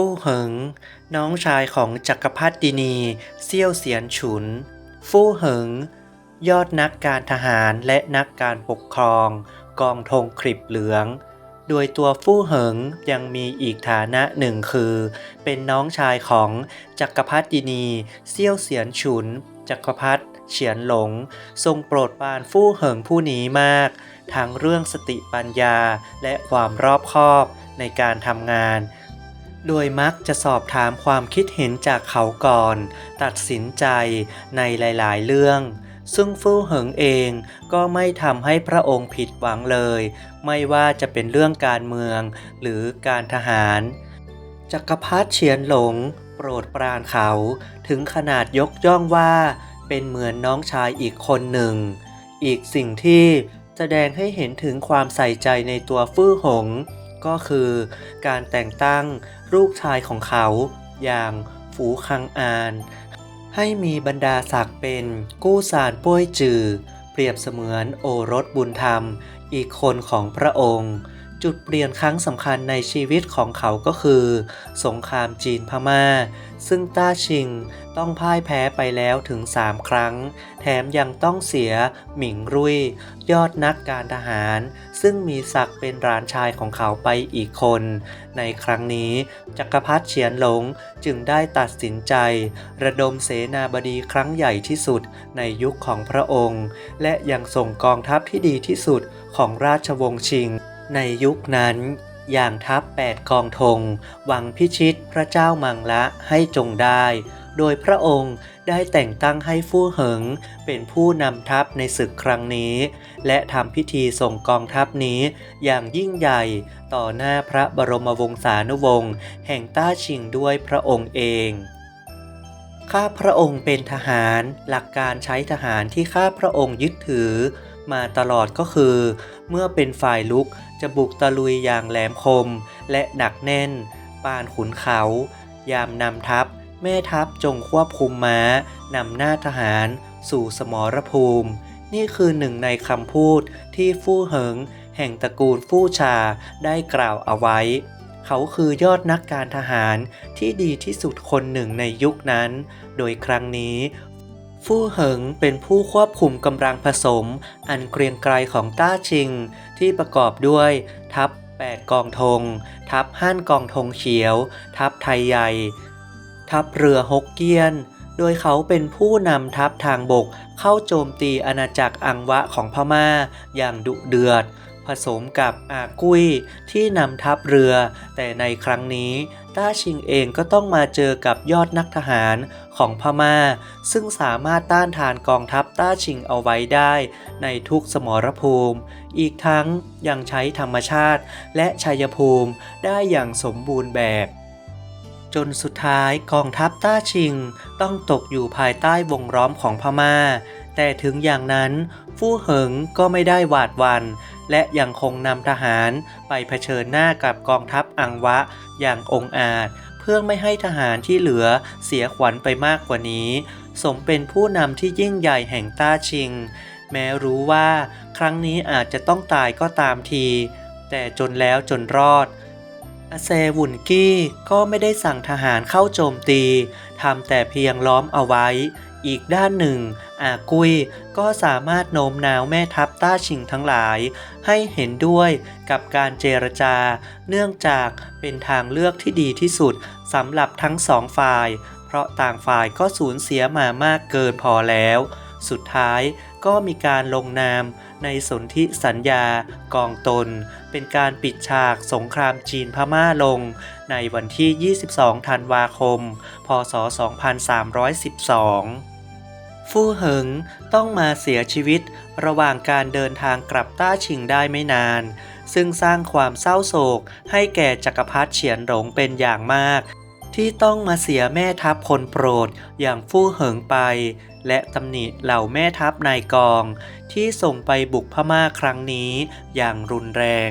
ฟู่เหิง น้องชายของจักรพรรดินีเซี่ยวเสียนฉุน ฟู่เหิง ยอดนักการทหารและนักการปกครอง กองธงคริบเหลือง โดยตัวฟู่เหิงยังมีอีกฐานะหนึ่งคือ เป็นน้องชายของจักรพรรดินีเซี่ยวเสียนฉุน จักรพรรดิเฉียนหลง ทรงโปรดปรานฟู่เหิงผู้นี้มากทั้งเรื่องสติปัญญาและความรอบคอบในการทำงาน โดยมักจะสอบถามความคิดเห็นจากเขาก่อน ตัดสินใจในหลาย ๆ เรื่อง ซึ่งฟู่เหิงเองก็ไม่ทำให้พระองค์ผิดหวังเลย ไม่ว่าจะเป็นเรื่องการเมืองหรือการทหาร จักรพรรดิเฉียนหลง โปรดปรานเขาถึงขนาดยกย่องว่า เป็นเหมือนน้องชายอีกคนหนึ่ง อีกสิ่งที่แสดงให้เห็นถึงความใส่ใจในตัวฟู่หง ก็คือการแต่งตั้งลูกชายของเขาอย่างฝูคังอาน ให้มีบรรดาศักดิ์เป็นกู้สารป้วยจือ เปรียบเสมือนโอรสบุญธรรม อีกคนของพระองค์ จุดเปลี่ยนครั้งสำคัญในชีวิตของเขาก็คือ สงครามจีนพมา่า ซึ่งต้าชิงต้องพ่ายแพ้ไปแล้วถึง 3 ครั้ง แถมยังต้องเสียหมิงรุยยอดนักการทหาร ซึ่งมีศักดิ์เป็นหลานชายของเขาไปอีกคน ในครั้งนี้ จักรพรรดิเฉียนหลงจึงได้ตัดสินใจ ระดมเสนาบดีครั้งใหญ่ที่สุดในยุคของพระองค์ และยังส่งกองทัพที่ดีที่สุดของราชวงศ์ชิง ในยุคนั้นอย่างทัพแปดกองธงหวังพิชิตพระเจ้ามังละให้จงได้ โดยพระองค์ได้แต่งตั้งให้ฟู่เหิงเป็นผู้นำทัพในศึกครั้งนี้ และทำพิธีส่งกองทัพนี้อย่างยิ่งใหญ่ต่อหน้าพระบรมวงศานุวงศ์แห่งต้าชิงด้วยพระองค์เองข้าพระองค์เป็นทหารหลักการใช้ทหารที่ข้าพระองค์ยึดถือ มาตลอดก็คือ เมื่อเป็นฝ่ายลุกจะบุกตะลุยอย่างแหลมคม และหนักแน่น ปานขุนเขา ยามนำทัพ แม่ทัพจงควบคุมม้านำหน้าทหารสู่สมรภูมิ นี่คือหนึ่งในคำพูดที่ฟู่เหิง แห่งตระกูลฟู่ชาได้กล่าวเอาไว้ เขาคือยอดนักการทหารที่ดีที่สุดคนหนึ่งในยุคนั้น โดยครั้งนี้ ฟู่เหิงเป็นผู้ควบคุมกำลังผสม อันเกรียงไกรของต้าชิง ที่ประกอบด้วย ทัพ 8 กองธง ทัพห้านกองธงเขียว ทัพไทยใหญ่ ทัพเรือฮกเกี้ยน โดยเขาเป็นผู้นำทัพทางบกเข้าโจมตีอาณาจักรอังวะของพม่าอย่างดุเดือด ผสมกับอากุ้ยที่นำทัพเรือ แต่ในครั้งนี้ ต้าชิงเองก็ต้องมาเจอกับยอดนักทหารของพม่า ซึ่งสามารถต้านทานกองทัพต้าชิงเอาไว้ได้ ในทุกสมรภูมิ อีกทั้งยังใช้ธรรมชาติและชัยภูมิได้อย่างสมบูรณ์แบบ จนสุดท้ายกองทัพต้าชิงต้องตกอยู่ภายใต้วงล้อมของพม่า แต่ถึงอย่างนั้น ฟู่เหิงก็ไม่ได้หวาดวัน และยังคงนำทหารไปเผชิญหน้ากับกองทัพอังวะอย่างองอาจ เพื่อไม่ให้ทหารที่เหลือเสียขวัญไปมากกว่านี้ สมเป็นผู้นำที่ยิ่งใหญ่แห่งต้าชิง แม้รู้ว่าครั้งนี้อาจจะต้องตายก็ตามที แต่จนแล้วจนรอด อาเซวุนกี้ก็ไม่ได้สั่งทหารเข้าโจมตีทำแต่เพียงล้อมเอาไว้ อีกด้านหนึ่ง อากุยก็สามารถโน้มน้าวแม่ทัพต้าชิงทั้งหลาย ให้เห็นด้วยกับการเจรจา เนื่องจากเป็นทางเลือกที่ดีที่สุดสำหรับทั้งสองฝ่าย เพราะต่างฝ่ายก็สูญเสียมามากเกินพอแล้ว สุดท้าย ก็มีการลงนามในสนธิสัญญากองตน เป็นการปิดฉากสงครามจีนพม่าลง ในวันที่ 22 ธันวาคม พศ 2312ฟู่เหิงต้องมาเสียชีวิตระหว่างการเดินทางกลับต้าชิงได้ไม่นาน ซึ่งสร้างความเศร้าโศกให้แก่จักรพรรดิเฉียนหลงเป็นอย่างมาก ที่ต้องมาเสียแม่ทัพคนโปรดอย่างฟู่เหิงไป และตำหนิเหล่าแม่ทัพนายกอง ที่ส่งไปบุกพม่าครั้งนี้อย่างรุนแรง